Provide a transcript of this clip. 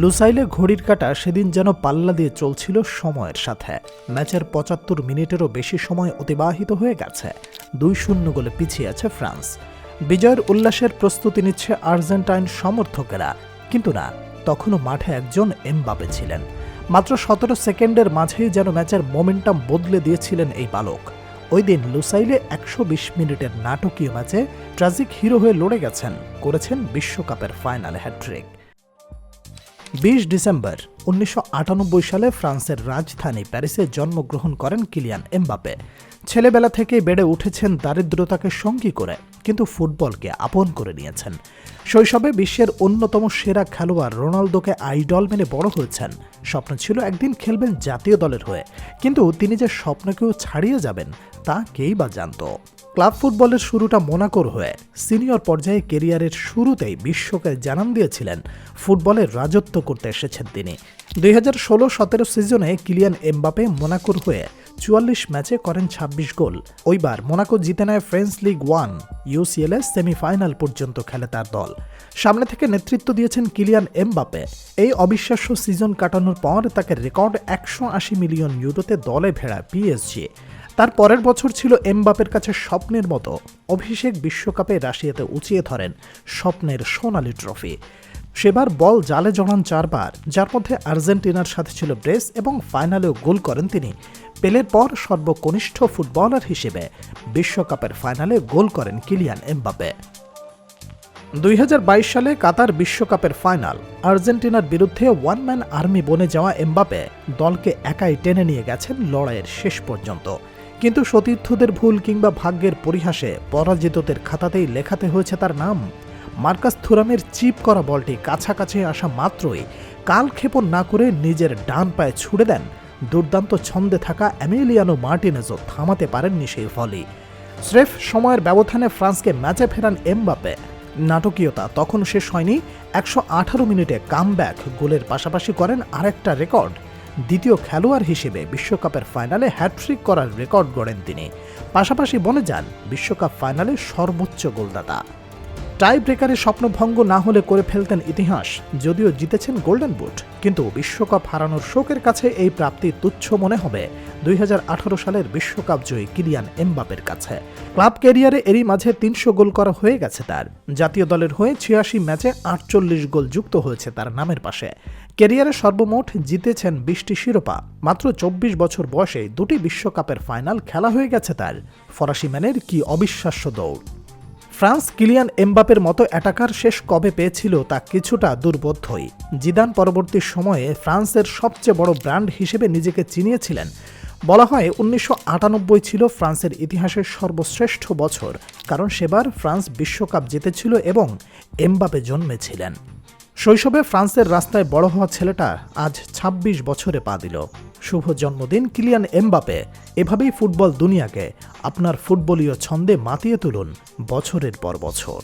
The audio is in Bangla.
লুসাইলে ঘড়ির কাটা সেদিন যেন পাল্লা দিয়ে চলছিল সময়ের সাথে। ম্যাচের পঁচাত্তর মিনিটেরও বেশি সময় অতিবাহিত হয়ে গেছে। দুই শূন্য গোলে পিছিয়ে আছে ফ্রান্স। বিজয়ের উল্লাসের প্রস্তুতি নিচ্ছে আর্জেন্টাইন সমর্থকেরা। কিন্তু না, তখনও মাঠে একজন এমবাপে ছিলেন। মাত্র সতেরো সেকেন্ডের মাঝেই যেন ম্যাচের মোমেন্টাম বদলে দিয়েছিলেন এই বালক। ওই দিন লুসাইলে একশো বিশ মিনিটের নাটকীয় ম্যাচে ট্রাজিক হিরো হয়ে লড়ে গেছেন, করেছেন বিশ্বকাপের ফাইনালে হ্যাট্রিক বিশ ডিসেম্বর উনিশশো আটানব্বই সালে ফ্রান্সের রাজধানী প্যারিসে জন্মগ্রহণ করেন কিলিয়ান এমবাপে। ছেলেবেলা থেকে বেড়ে উঠেছেন দারিদ্রতাকে সঙ্গী করে, কিন্তু ফুটবলকে আপন করে নিয়েছেন। শৈশবে বিশ্বের অন্যতম সেরা খেলোয়াড় রোনালদোকে আইডল মেনে বড় হয়েছেন। স্বপ্ন ছিল একদিন খেলবেন জাতীয় দলের হয়ে, কিন্তু তিনি যে স্বপ্নকেও ছাড়িয়ে যাবেন, তা কেই বা জানতো? ক্লাব ফুটবলের শুরুটা মোনাকোর হয়ে সিনিয়র পর্যায়ে কেরিয়ারের শুরুতেই বিশ্বকে জানান দিয়েছিলেন, ফুটবলের রাজত্ব করতে এসেছেন তিনি। দুই হাজার ষোলো সতেরো সিজনে কিলিয়ান এমবাপে মোনাকোর হয়ে চুয়াল্লিশ ম্যাচে করেন ২৬ গোল। ওইবার মোনাকো জিতে নেয় ফ্রেন্স লিগ ওয়ান ইউসিএল এর সেমিফাইনাল পর্যন্ত খেলে তার দল। সামনে থেকে নেতৃত্ব দিয়েছেন কিলিয়ান এমবাপে। এই অবিশ্বাস্য সিজন কাটানোর পর তাকে রেকর্ড একশো আশি মিলিয়ন ইউরোতে দলে ভেড়া পিএসজি। তার পরের বছর ছিল এমবাপের কাছে স্বপ্নের মতো। অভিষেক বিশ্বকাপে রাশিয়াতে উঁচিয়ে ধরেন স্বপ্নের সোনালি ট্রফি। সেবার বল জালে জড়ান চারবার, যার মধ্যে আর্জেন্টিনার সাথে ছিল ব্রেস এবং ফাইনালেও গোল করেন তিনি। পেলের পর সর্বকনিষ্ঠ ফুটবলার হিসেবে বিশ্বকাপের ফাইনালে গোল করেন কিলিয়ান এমবাপে দুই হাজার বাইশ সালে কাতার বিশ্বকাপের ফাইনাল। আর্জেন্টিনার বিরুদ্ধে ওয়ান ম্যান আর্মি বনে যাওয়া এমবাপে দলকে একাই টেনে নিয়ে গেছেন লড়াইয়ের শেষ পর্যন্ত। কিন্তু সতীর্থদের ভুল কিংবা ভাগ্যের পরিহাসে পরাজিতদের খাতাতেই লেখাতে হয়েছে তার নাম। মার্কাস থুরামের চিপ করা বলটি কাছাকাছি আসা মাত্রই কালক্ষেপণ না করে নিজের ডান পায়ে ছুড়ে দেন। দুর্দান্ত ছন্দে থাকা অ্যামেলিয়ানো মার্টিনেজও থামাতে পারেননি সেই ফলই। স্রেফ সময়ের ব্যবধানে ফ্রান্সকে ম্যাচে ফেরান এমবাপে নাটকীয়তা তখন শেষ হয়নি, একশো আঠারো মিনিটে কামব্যাক গোলের পাশাপাশি করেন আরেকটা রেকর্ড। দ্বিতীয় খেলোয়াড় হিসেবে বিশ্বকাপের ফাইনালে হ্যাট্রিক করার রেকর্ড গড়েন তিনি। পাশাপাশি বনে যান, বিশ্বকাপ ফাইনালে সর্বোচ্চ গোলদাতা। টাই ব্রেকারে স্বপ্নভঙ্গ না হলে করে ফেলতেন ইতিহাস, যদিও জিতেছেন গোল্ডেন বুট। কিন্তু বিশ্বকাপ হারানোর শোকের কাছে এই প্রাপ্তি তুচ্ছ মনে হবে দুই হাজার আঠারো সালের বিশ্বকাপ জয়ী কিলিয়ান এমবাপের কাছে। ক্লাব ক্যারিয়ারে এরই মাঝে তিনশো গোল করা হয়ে গেছে তার। জাতীয় দলের হয়ে ছিয়াশি ম্যাচে আটচল্লিশ গোল যুক্ত হয়েছে তার নামের পাশে। ক্যারিয়ারে সর্বমোট জিতেছেন বিশটি শিরোপা। মাত্র চব্বিশ বছর বয়সে দুটি বিশ্বকাপের ফাইনাল খেলা হয়ে গেছে তার। ফরাসি ম্যানের কি অবিশ্বাস্য দৌড়। ফ্রান্স কিলিয়ান এমবাপের মতো অ্যাটাকার শেষ কবে পেয়েছিল তা কিছুটা দুর্বোধ্যই। জিদান পরবর্তী সময়ে ফ্রান্সের সবচেয়ে বড় ব্র্যান্ড হিসেবে নিজেকে চিনিয়েছিলেন। বলা হয় উনিশশো আটানব্বই ছিল ফ্রান্সের ইতিহাসের সর্বশ্রেষ্ঠ বছর, কারণ সেবার ফ্রান্স বিশ্বকাপ জিতেছিল এবং এমবাপে জন্মেছিলেন। শৈশবে ফ্রান্সের রাস্তায় বড় হওয়া ছেলেটা আজ ২৬ বছরে পা দিল। শুভ জন্মদিন কিলিয়ান এমবাপে। এভাবেই ফুটবল দুনিয়াকে আপনার ফুটবলীয় ছন্দে মাতিয়ে তুলুন বছরের পর বছর।